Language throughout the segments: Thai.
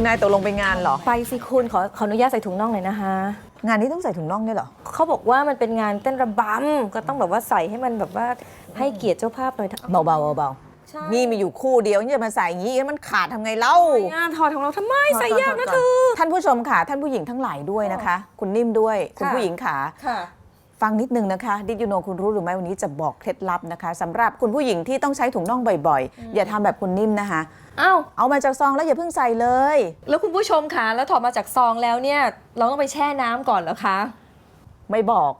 คุณนายตกลงไปงานเหรอ ไปสิคุณขอขออนุญาตใส่ถุงน่องหน่อยนะคะ งานนี้ต้องใส่ถุงน่องด้วยเหรอ เขาบอกว่ามันเป็นงานเต้นระบำก็ต้องแบบว่าใส่ให้มันแบบว่าให้เกียรติเจ้าภาพหน่อยเบาๆเบาใช่ๆนี่มีอยู่คู่เดียวนี่จะมาใส่อย่างนี้มันขาดทำไงเล่า งานถอดของเราทำไมใส่ยากนะเธอ ท่านผู้ชมค่ะ ท่านผู้หญิงทั้งหลายด้วยนะคะ คุณนิ่มด้วย คุณค่ะผู้หญิงขาค่ะ ฟังนิดนึงนะคะ ดิยูโนคุณรู้หรือไม่วันนี้จะบอกเคล็ดลับนะคะสำหรับคุณผู้หญิงที่ต้องใช้ถุงน่องบ่อยๆ อย่าทำแบบคุณนิ่มนะคะ อ้าวเอามาจากซองแล้วอย่าเพิ่งใส่เลย แล้วคุณผู้ชมคะแล้วถอดมาจากซองแล้วเนี่ย เราต้องไปแช่น้ำก่อนเหรอคะ ไม่บอก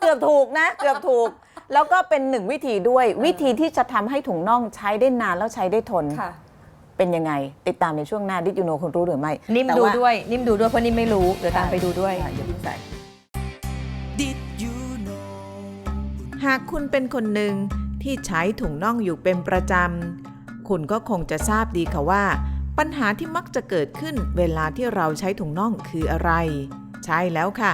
เกือบถูกนะ เกือบถูก แล้วก็เป็นหนึ่งวิธีด้วย วิธีที่จะทำให้ถุงน่องใช้ได้นานแล้วใช้ได้ทน ค่ะ เป็นยังไง ติดตามในช่วงหน้าดิยูโนคุณรู้หรือไม่นิ่มแต่ดูว่าด้วยนิ่มดูด้วยเพราะนิ่มไม่รู้เดี๋ยวตามไปดูด้วย อย่าเพิ่งใส่ หากคุณเป็นคนหนึ่งที่ใช้ถุงน่องอยู่เป็นประจำ คุณก็คงจะทราบดีค่ะว่า ปัญหาที่มักจะเกิดขึ้นเวลาที่เราใช้ถุงน่องคืออะไร ใช่แล้วค่ะ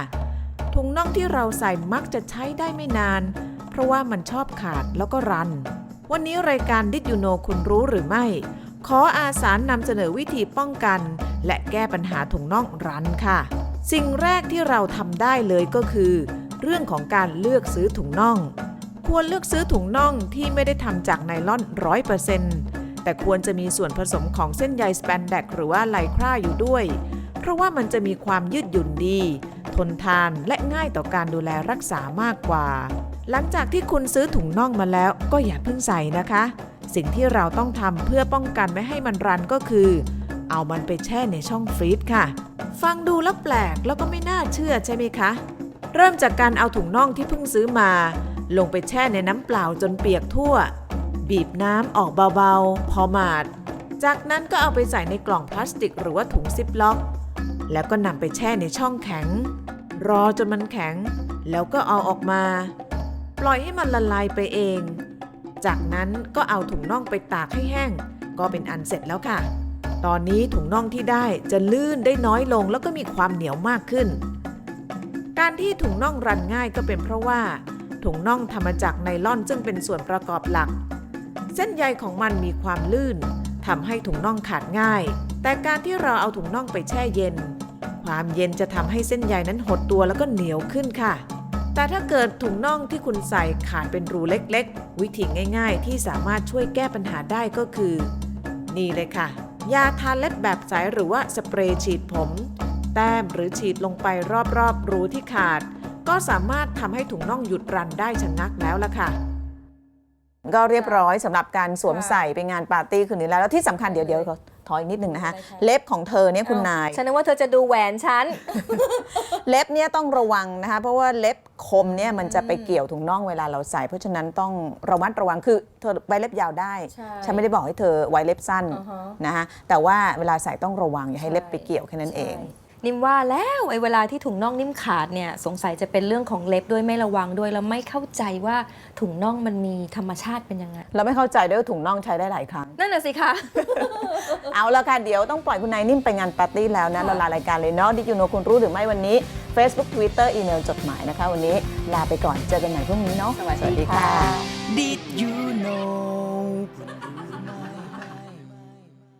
ถุงน่องที่เราใส่มักจะใช้ได้ไม่นาน เพราะว่ามันชอบขาดแล้วก็รัน วันนี้รายการดิ d ยูโนคุณรู้หรือไม่ ขออาสานนำเสนอวิธีป้องกัน และแก้ปัญหาถุงน่องรันค่ะ สิ่งแรกที่เราทำได้เลยก็คือ เรื่องของการเลือกซื้อถุงน่อง ควรเลือกซื้อถุงน่องที่ไม่ได้ทำจากไนล่อน100%แต่ควรจะมีส่วนผสมของเส้นใยสแปนแดกหรือว่าไลคราอยู่ด้วย เพราะว่ามันจะมีความยืดหยุ่นดี ทนทานและง่ายต่อการดูแลรักษามากกว่า หลังจากที่คุณซื้อถุงน่องมาแล้วก็อย่าเพิ่งใส่นะคะ สิ่งที่เราต้องทำเพื่อป้องกันไม่ให้มันรันก็คือ เอามันไปแช่ในช่องฟรีซค่ะ ฟังดูแล้วแปลกแล้วก็ไม่น่าเชื่อใช่ไหมคะ เริ่มจากการเอาถุงน่องที่เพิ่งซื้อมา ลงไปแช่ในน้ำเปล่าจนเปียกทั่ว บีบน้ำออกเบาๆ พอหมาด จากนั้นก็เอาไปใส่ในกล่องพลาสติกหรือว่าถุงซิปล็อก แล้วก็นำไปแช่ในช่องแข็ง รอจนมันแข็ง แล้วก็เอาออกมา ปล่อยให้มันละลายไปเอง จากนั้นก็เอาถุงน่องไปตากให้แห้ง ก็เป็นอันเสร็จแล้วค่ะ ตอนนี้ถุงน่องที่ได้จะลื่นได้น้อยลงแล้วก็มีความเหนียวมากขึ้น การที่ถุงน่องรันง่ายก็เป็นเพราะว่า ถุงน่องทำมาจากไนล่อนซึ่งเป็นส่วนประกอบหลัก เส้นใยของมันมีความลื่นทำให้ถุงน่องขาดง่าย แต่การที่เราเอาถุงน่องไปแช่เย็น ความเย็นจะทำให้เส้นใยนั้นหดตัวแล้วก็เหนียวขึ้นค่ะ แต่ถ้าเกิดถุงน่องที่คุณใส่ขาดเป็นรูเล็กๆ วิธีง่ายๆ ที่สามารถช่วยแก้ปัญหาได้ก็คือ นี่เลยค่ะ ยาทาเล็บแบบใสหรือว่าสเปรย์ฉีดผม แต้มหรือฉีดลงไปรอบๆ รูที่ขาด ก็สามารถทำให้ถุงน่องหยุดรันได้ชะงักแล้วล่ะค่ะก็เรียบร้อยสำหรับการสวมค่ะใส่ไปงานปาร์ตี้คืนนี้แล้ว แล้วที่สำคัญเดี๋ยวเดี๋ยวขอถอยนิดนึงนะคะได้ค่ะเล็บของเธอเนี่ยคุณนาย ฉันนึกว่าเธอจะดูแหวนฉัน เล็บเนี่ยต้องระวังนะคะ เพราะว่าเล็บคมเนี่ยมันจะไปเกี่ยวถุงน่องเวลาเราใส่ เพราะฉะนั้นต้องระมัดระวังคือเธอไว้เล็บยาวได้ใช่ฉันไม่ได้บอกให้เธอไว้เล็บสั้นอ่าฮะนะคะแต่ว่าเวลาใส่ต้องระวังอย่าให้เล็บไปเกี่ยวแค่นั้นเองใช่ นิ่มว่าแล้วไอ้เวลาที่ถุงน่องนิ่มขาดเนี่ยสงสัยจะเป็นเรื่องของเล็บด้วยไม่ระวังด้วยแล้วไม่เข้าใจว่าถุงน่องมันมีธรรมชาติเป็นยังไงเราไม่เข้าใจด้วยว่าถุงน่องใช้ได้หลายครั้ง นั่นน่ะสิคะ เอาละค่ะเดี๋ยวต้องปล่อยคุณนายนิ่มไปงานปาร์ตี้แล้วนะค่ะเราลารายการเลยเนาะดิจูโนคุณรู้หรือไม่วันนี้ Facebook Twitter อีเมลจดหมายนะคะ วันนี้ลาไปก่อนเจอกันใหม่พรุ่งนี้เนาะสวัสดีค่ะ Did you know